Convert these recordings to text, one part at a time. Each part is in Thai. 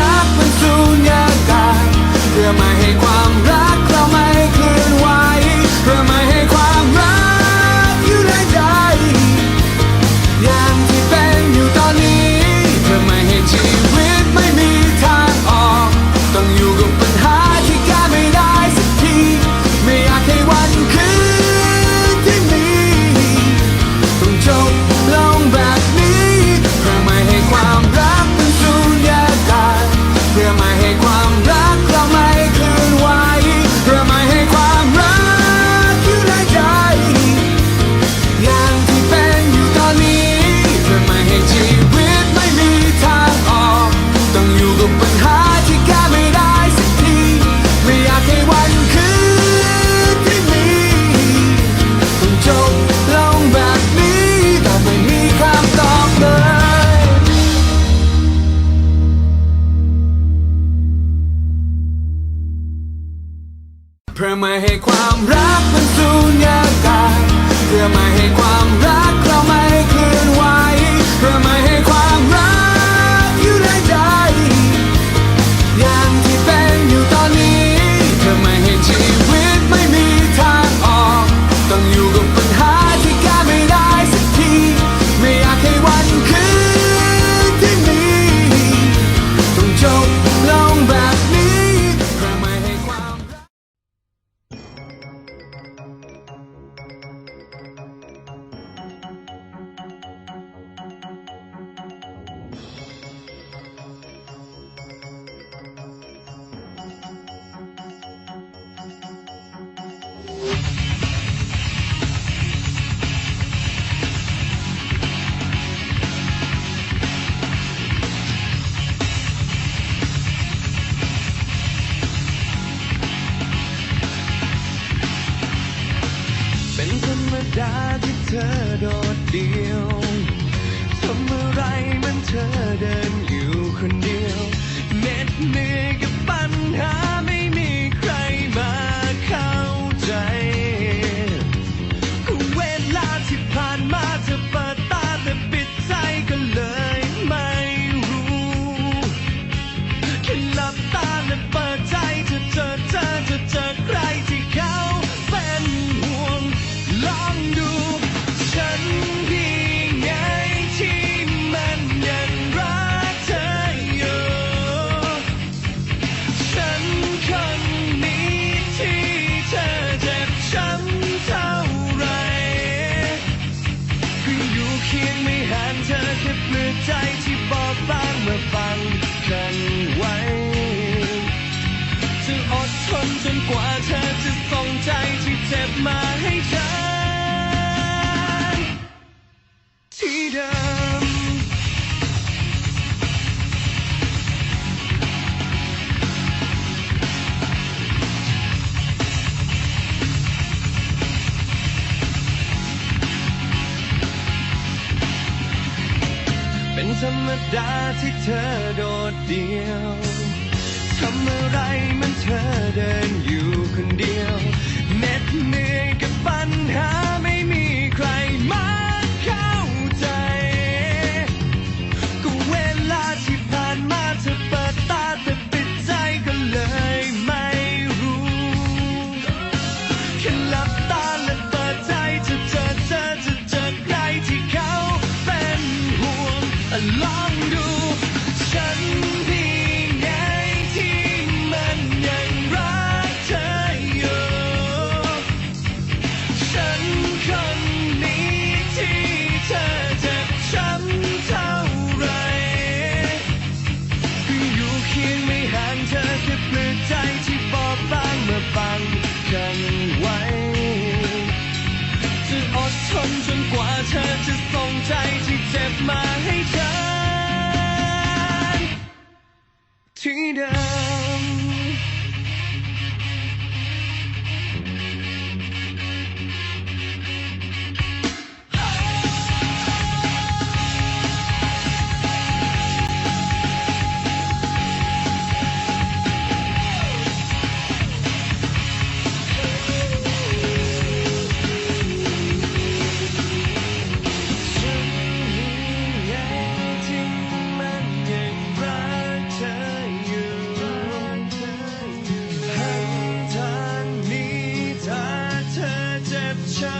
รักมันสูญญากาศเพื่อมาให้ความรัก เพื่อไม่ให้ความรักมันสูญญากาศเพื่อไม่ให้ความรัก ดาห์ที่เธอโดดเดี่ยวทำอะไรมันเธอเดินอยู่คนเดียวเหน็ดเหนื่อยกับปัญหาไม่มีใครมา ใจที่เจ็บมาให้ฉันที่เดิม เป็นธรรมดาที่เธอโดดเดี่ยว ทำอะไรมันเธอเดินอยู่คนเดียว tight, he tapped my hatred.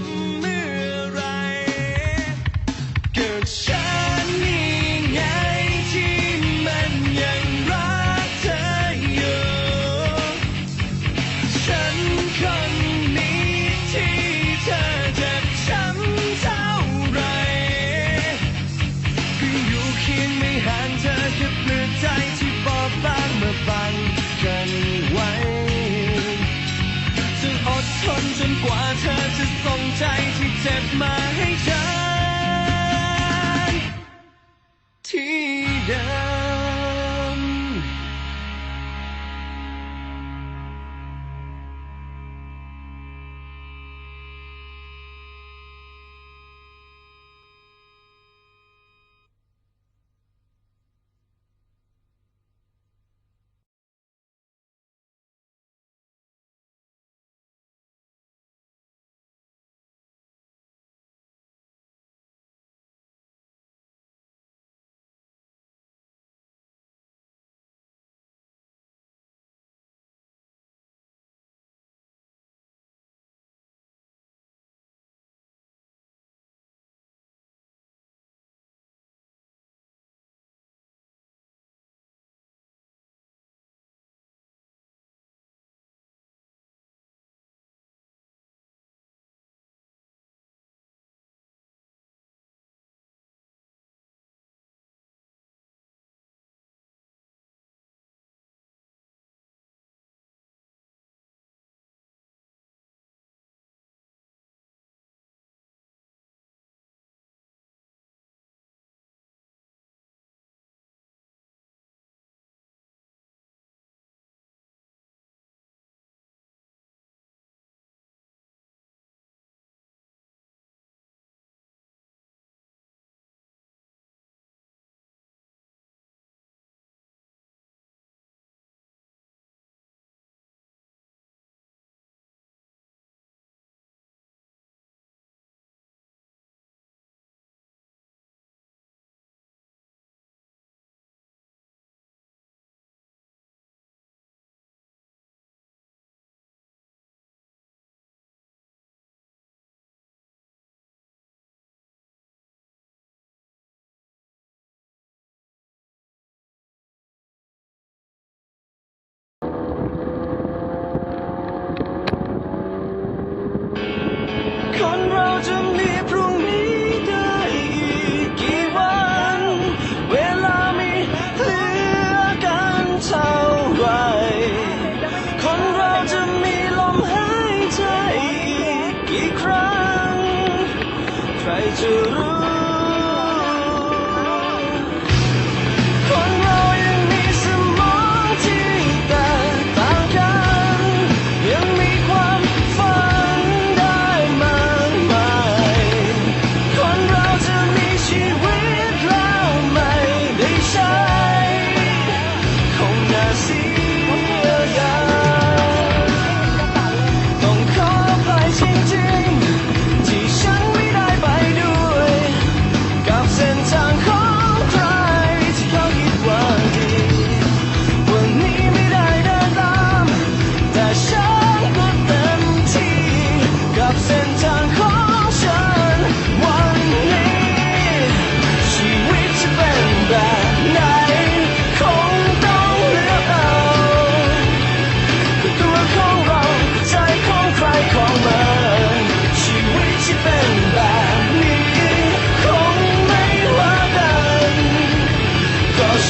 me.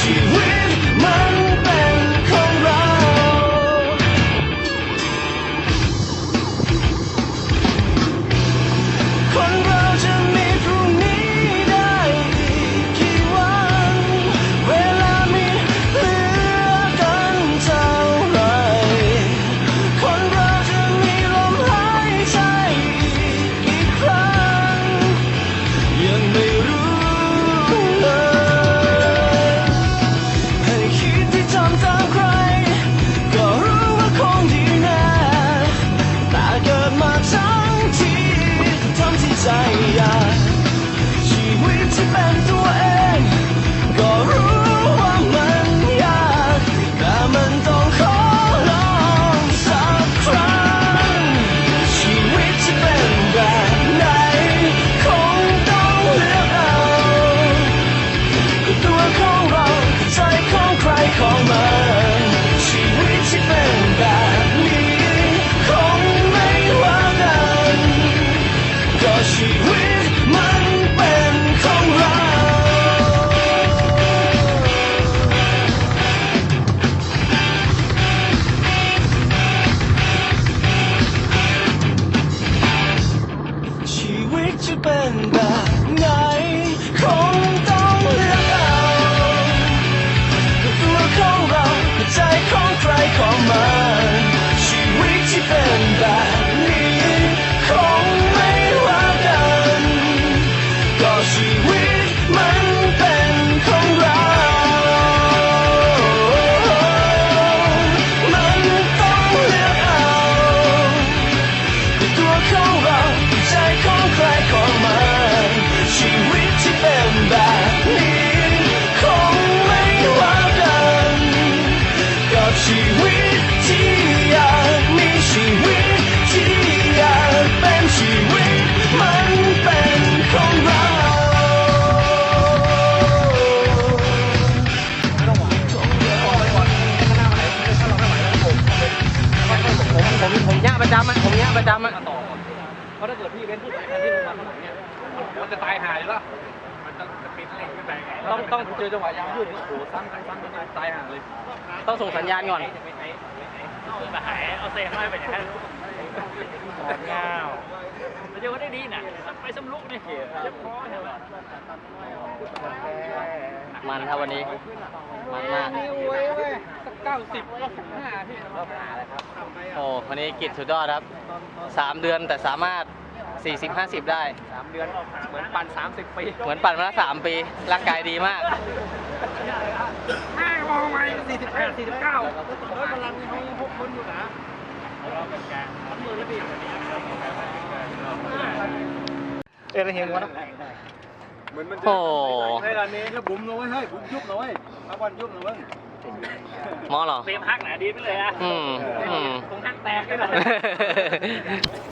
she wins ชีวิตที่อยากมีชีวิตที่อยากเป็นชีวิตมันเป็นของเราผมผมย่าประจำอะผมย่าประจำอะเถ้าเกิดพี่เว้นผู้าหญ่ที่มันมาขนาดเนี้ยมันจะตายหายแล้ว ต้องต้องเจอจังหวะยางยืดนี่โอ้โหซ้ำกันซ้ำกันตายห่างเลย ต้องส่งสัญญาณก่อนมาหายเอาเซนมาไปอย่างนั้นเงาไม่ใช่ว่าได้ดีนะไปสำลุกนี่เจ็บคอเนี่ยมันครับวันนี้ มันมากนี่โอ้ยสักเก้าสิบเก้าสิบห้าพี่โอ้วันนี้กิจสุดยอดครับสามเดือนแต่สามารถ 40 50 ได้ สามเดือนเหมือนปั่นสามสิบปีเหมือนปั่นมาแล้วสามปี ร่างกายดีมาก ห้ามองไปสี่สิบแปดสี่สิบเก้าแล้วพลังเขายังพกคนอยู่นะเออเห็นวันโอ้ เฮ้ยร้านนี้ก็บุ๋มเลยเฮ้ยบุ๋มยุบเลยพักวันยุบเลยหมอเหรอเฟรมฮักหนาดีไปเลยอะอืมอืมคงฮักแตกเลย